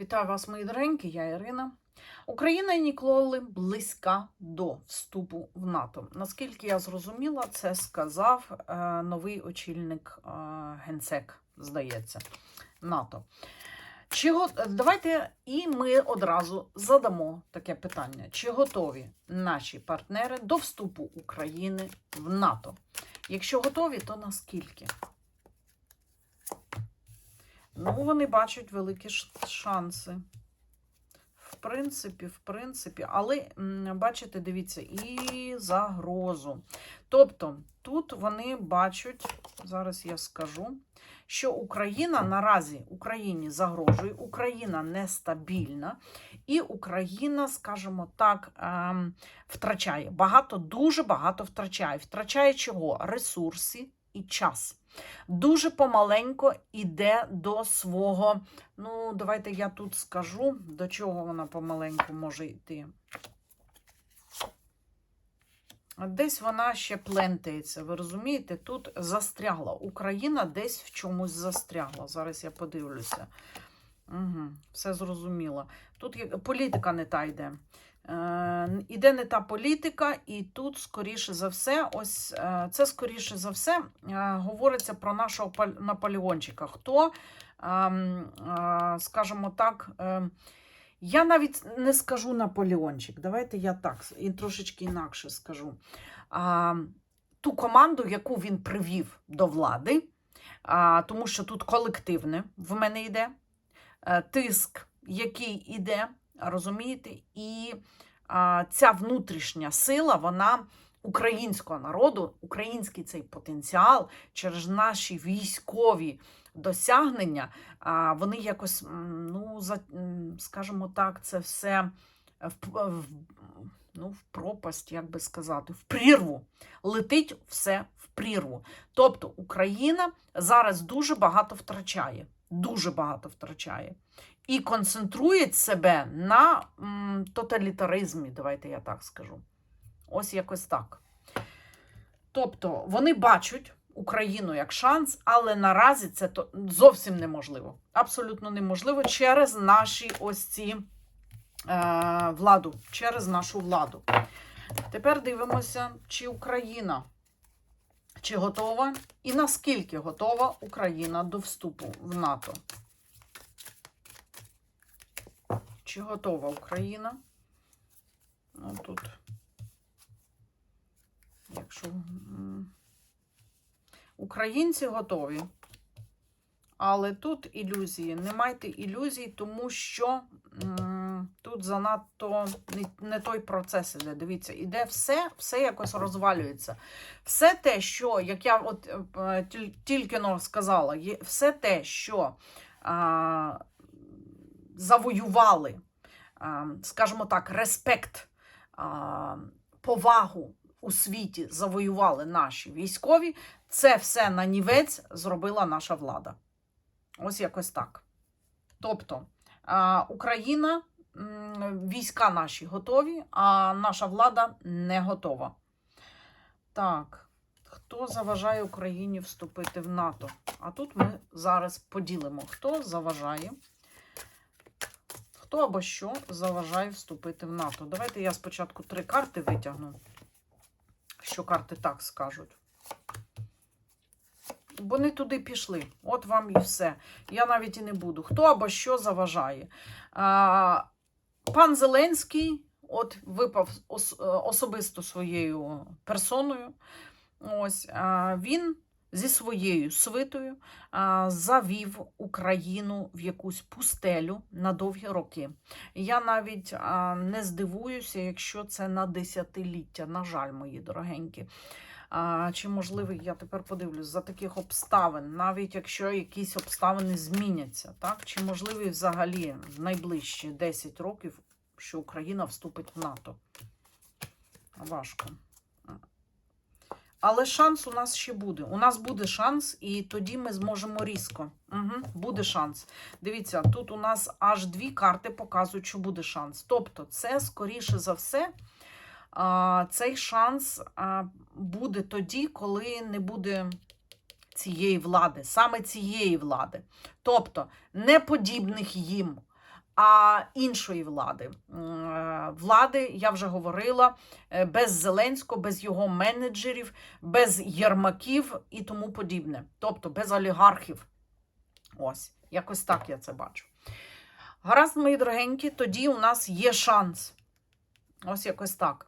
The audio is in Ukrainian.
Вітаю вас, мої доренькі, я Ірина. Україна ніколи близька до вступу в НАТО. Наскільки я зрозуміла, це сказав е, новий очільник е, генсек, здається, НАТО. Чи го... Давайте і ми одразу задамо таке питання: чи готові наші партнери до вступу України в НАТО? Якщо готові, то наскільки? Ну, вони бачать великі шанси. В принципі, в принципі, але бачите, дивіться, і загрозу. Тобто, тут вони бачать, зараз я скажу, що Україна наразі Україні загрожує, Україна нестабільна, і Україна, скажімо так, ем, втрачає. Багато, дуже багато втрачає. Втрачає чого? Ресурси і час дуже помаленько іде до свого. Ну, давайте я тут скажу, до чого вона помаленьку може йти. Десь вона ще плентається, ви розумієте? Тут застрягла. Україна десь в чомусь застрягла. Зараз я подивлюся. Угу, все зрозуміло. Тут політика не та йде. Е, іде не та політика, і тут, скоріше за все, ось е, це скоріше за все е, говориться про нашого Наполеончика. Хто, ем, скажімо так, е, я навіть не скажу Наполеончик. Давайте я так і трошечки інакше скажу. Ту команду, яку він привів до влади, тому що тут колективне в мене йде, тиск, який іде, розумієте, і а, ця внутрішня сила, вона українського народу, український цей потенціал через наші військові досягнення, а, вони якось, ну, за, скажімо так, це все в, в, ну, в пропасть, як би сказати, в прірву. Летить все в прірву. Тобто Україна зараз дуже багато втрачає. Дуже багато втрачає. І концентрує себе на м, тоталітаризмі, давайте я так скажу. Ось якось так. Тобто вони бачать Україну як шанс, але наразі це зовсім неможливо. Абсолютно неможливо через наші ось ці е, владу, через нашу владу. Тепер дивимося, чи Україна чи готова і наскільки готова Україна до вступу в НАТО. Чи готова Україна? Ну, тут, якщо українці готові, але тут ілюзії. Не майте ілюзій, тому що тут занадто не, той процес іде. Дивіться, іде все, все якось розвалюється. Все те, що, як я от е, тільки сказала, все те, що а, завоювали, а, скажімо так, респект, а, повагу у світі завоювали наші військові, це все на нівець зробила наша влада. Ось якось так. Тобто Україна, війська наші готові, а наша влада не готова. Так, хто заважає Україні вступити в НАТО? А тут ми зараз поділимо, хто заважає. Хто або що заважає вступити в НАТО? Давайте я спочатку три карти витягну, що карти так скажуть. Бо не туди пішли. От вам і все. Я навіть і не буду. Хто або що заважає? Пан Зеленський от випав е, особисто своєю персоною. Ось він зі своєю свитою завів Україну в якусь пустелю на довгі роки. Я навіть не здивуюся, якщо це на десятиліття. На жаль, мої дорогенькі. А, чи можливий, я тепер подивлюсь, за таких обставин, навіть якщо якісь обставини зміняться, так? Чи можливий взагалі в найближчі 10 років, що Україна вступить в НАТО? Важко. Але шанс у нас ще буде. У нас буде шанс, і тоді ми зможемо різко. Угу, буде шанс. Дивіться, тут у нас аж дві карти показують, що буде шанс. Тобто, це, скоріше за все, цей шанс буде тоді, коли не буде цієї влади, саме цієї влади. Тобто, не подібних їм а іншої влади. Е, Влади, я вже говорила, е, без Зеленського, без його менеджерів, без Єрмаків і тому подібне. Тобто без олігархів. Ось, якось так я це бачу. Гаразд, мої дорогенькі, тоді у нас є шанс. Ось якось так.